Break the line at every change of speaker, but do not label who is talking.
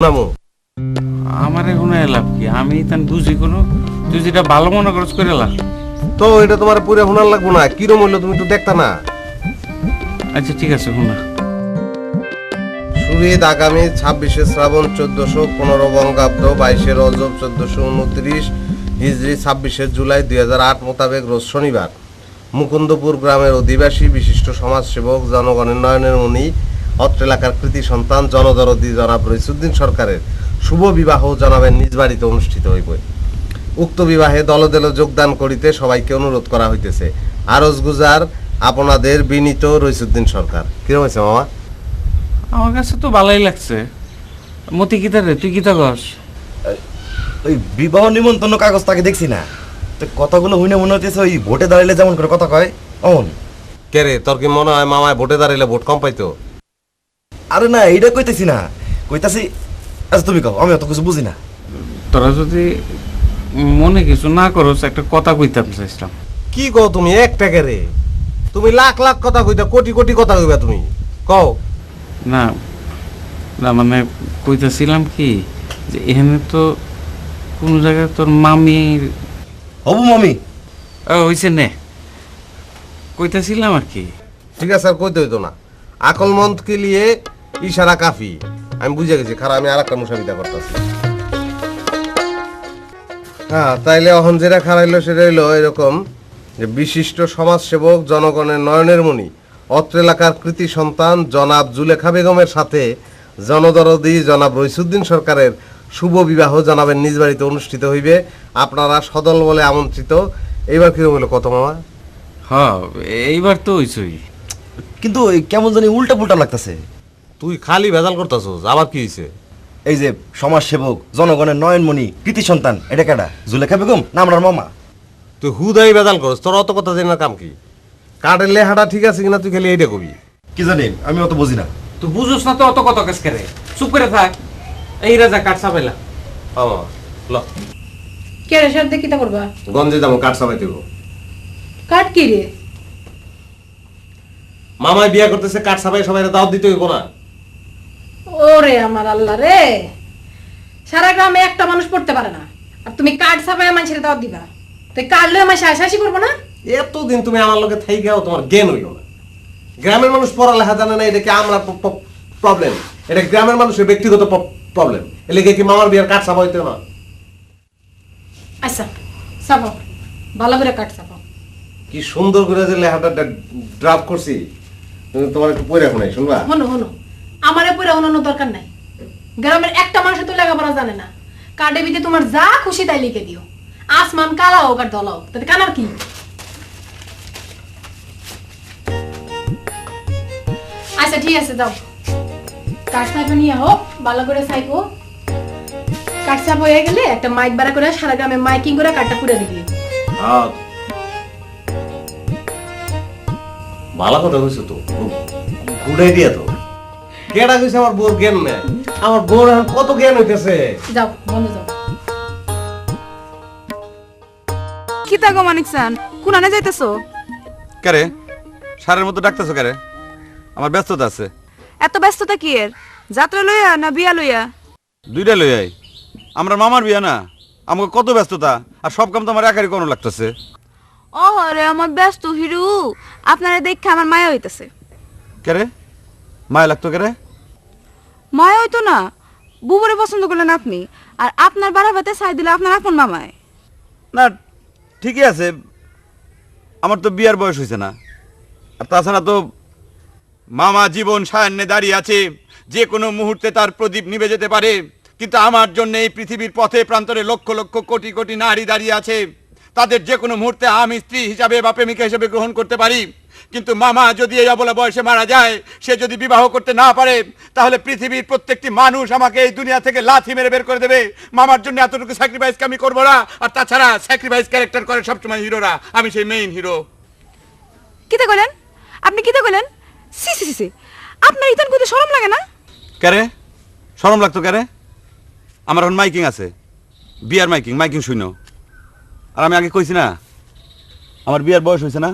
নামো
আমার এখন এলাম কি? আমি তান বুঝি কোনো তুই যেটা ভালো মনে করছ করে
তো এটা তোমার পুরে শোনার লাগবো না কিরম হইল তুমি তো দেখতা না।
আচ্ছা ঠিক আছে শোনা
সুরিদ আগামী ছাব্বিশে শ্রাবণ চোদ্দশো পনেরো বঙ্গাব্দ বাইশে রজব চোদ্দশো উনত্রিশ হিজড়ি ছাব্বিশে জুলাই দুই হাজার আট মোতাবেক রোজ শনিবার। মুকুন্দপুর গ্রামের অধিবাসী বিশিষ্ট সমাজসেবক জনগণের নয়নের মণি অত্র এলাকার কৃতি সন্তান জনদরদি জনাব রইসুদ্দিন সরকারের শুভ বিবাহ জনাবের নিজ বাড়িতে অনুষ্ঠিত হইবে। উক্ত বিবাহে দলদলে যোগদান করিতে সবাইকে অনুরোধ করা হইতেছে। আরজ গুজার আপনাদের বিনীত রইসুদ্দিন সরকার। কিরম হয়েছে মামা?
আমার কাছে তো ভালোই লাগছে। মতি কিতা রে? তুই কিতা কস?
ওই বিবাহ নিমন্ত্রণ কাগজ তাকে দেখছি না। তো কথাগুলো হইনে মনে হচ্ছে ওই ভোটে দাঁড়াইলে যেমন করে কথা কয় অমন।
কে রে তোর কি মনে হয় মামায় ভোটে দাঁড়াইলে ভোট কম পাইতো?
আরে না এইটা কইতেছি না। কইতাছি আচ্ছা তুমি কও আমি অত কিছু বুঝি না।
তোরা যদি মনে কিছু না করস একটা কথা কইতাম চাইছিলাম।
কি কও তুমি এক টাকা রে? তুমি লাখ লাখ কথা কইতা কোটি কোটি কথা কইবা তুমি। কও।
না না মানে কইতাছিলাম কি যে এখানে তো কোন জায়গায় তোর মামির
হবু মামি।
ও হইছে নে। কইতাছিলাম আর কি।
ঠিক আছে আর কইতে হইতো না। আকল মন্ত কে লিয়ে ইশারা কাফি। আমি বুঝে গেছি খারাপ আমি আর একটা মুসাফিদা করতেছি। হ্যাঁ তাইলে অহন যেটা খারাইলো সেটা হইল এরকম যে বিশিষ্ট সমাজসেবক জনগণের নয়নের মণি অত্র এলাকার কৃতি সন্তান জনাব জুলেখা বেগমের সাথে জনদরদি জনাব রইসুদ্দিন সরকারের শুভ বিবাহ জনাবের নিজ বাড়িতে অনুষ্ঠিত হইবে। আপনারা সদল বলে আমন্ত্রিত। এইবার কীরকম হইল কত মামা?
হ এইবার তো হইছই।
কিন্তু ওই কেমন জানি উল্টা পুল্টা লাগতেছে।
তুই খালি ভেজাল করতেছস আবার কি হয়েছে
এই যে সমাজসেবক জনগণের নয়নমণি কৃতি সন্তান এটা কেডা? জুলেখা বেগম না আমার মামা?
তুই হুদাই ভেজাল করস তোর অত কথা জানি না কাম কি? কাঠের লেহাটা ঠিক আছে কিনা তুই খালি এইটা কবি?
কি জানি আমি অত বুঝি না।
তুই বুঝোস না তো অত কত কাজ করে? চুপ করে থাক এই রাজা কাঠ সাপাইলা
আমা ল।
কে রে সাথে কিতা করবা?
গঞ্জে যাব কাঠ সাবাই দেবো।
কাট কি রে?
মামাই বিয়া করতেছে কাঠ সাবাই সবাই দাওয়াত দিতে হইব না।
ওরে আমার আল্লাহ রে। সারা গ্রামে একটা মানুষ পড়তে পারে না। আর তুমি কার্ড ছাপায় মানুষের দাওয়াত দিবা। তো কার্ড লয়ে আমার হাসাহাসি করব না?
এতদিন তুমি আমার লোকে থাই গেও তোমার জ্ঞান হইল না। গ্রামের মানুষ পড়ালেখা জানে না এটা কি আমরা প্রবলেম এটা গ্রামের মানুষের ব্যক্তিগত প্রবলেম এলে কি মামার বিয়ার কাঠ সাবাই হইতো না?
আচ্ছা চাপাও ভালো করে কাট চাপাও
কি সুন্দর করে যে লেখাটা ড্রাফট করছি। তুমি তোমার একটু পড়ে শোনাই শুনবা?
হনো হনো আমারে পরে অন্যান্য দরকার নাই। গ্রামের একটা মানুষ তো লেখাপড়া জানে না। কার্ডে বিতে তোমার যা খুশি তাই লিখে দিও। আসমান কালা হোক আর দলা হোক, তাতে কানার কি? আচ্ছা ঠিক আছে, যাও। কাঠ নিয়ে হোক ভালো করে সাইপো কাঠ সাপ হয়ে গেলে একটা মাইক বাড়া করে সারা গ্রামে মাইকিং করে কাঠটা পুড়ে দিবি।
ভালো কইছো তো তো। কেডা কইছে আমার বোর জ্ঞান নেই। আমার বোর এখন কত জ্ঞান হইতেছে?
যাও বন্ধ যাও।
কিতা গো মানিক সান কুনানে যাইতেছো?
কারে? সারের মতো ডাকতেছো কারে? আমার ব্যস্ততা আছে।
এত ব্যস্ততা কি এর যাত্রা লইয়া না বিয়া লইয়া?
দুইটা লই আই আমরা মামার বিয়া না। আমাকে কত ব্যস্ততা আর সব কাম তো আমার একারই কোনো লাগতেছে।
ও রে আমার ব্যস্ত হিরু। আপনারা দেখে আমার মায়া হইতাছে।
কারে? মায়া লাগতো কারে?
মায়া হইতো না। বুবরে পছন্দ করলেন আপনি। আর আপনার বাড়াবাতে সাই দিলে আপনার আপন মামায়।
না, ঠিকই আছে। আমার তো বিয়ার বয়স হয়েছে না। আর তাছাড়া তো মামা জীবন সায়ান্নে দাঁড়িয়ে আছে। যে কোনো মুহূর্তে তার প্রদীপ নিভে যেতে পারে। কিন্তু আমার জন্য এই পৃথিবীর পথে প্রান্তরে লক্ষ লক্ষ কোটি কোটি নারী দাঁড়িয়ে আছে। তাদের যে কোনো মুহূর্তে আমি স্ত্রী হিসাবে বা প্রেমিকা হিসাবে গ্রহণ করতে পারি। কিন্তু মামা যদি এই অবলা বয়সে মারা যায় সে যদি বিবাহ করতে না পারে তাহলে পৃথিবীর প্রত্যেকটি মানুষ আমাকে এই দুনিয়া থেকে লাথি মেরে বের করে দেবে। মামার জন্য এতটুকু স্যাক্রিফাইস আমি করব না? আর তাছাড়া স্যাক্রিফাইস ক্যারেক্টার করে সবসময় হিরোরা। আমি সেই মেইন হিরো
কিতা কইলেন? আপনি কিতা কইলেন? C C C, C. আপনার ইতান কইতে শরম লাগে না?
কারে? সরম লাগতো কারে? আমার এখন মাইকিং আছে। বিয়ার মাইকিং মাইকিং শুনো আর আমি আগে কইছি না আমার বিয়ার বয়স হয়েছে না?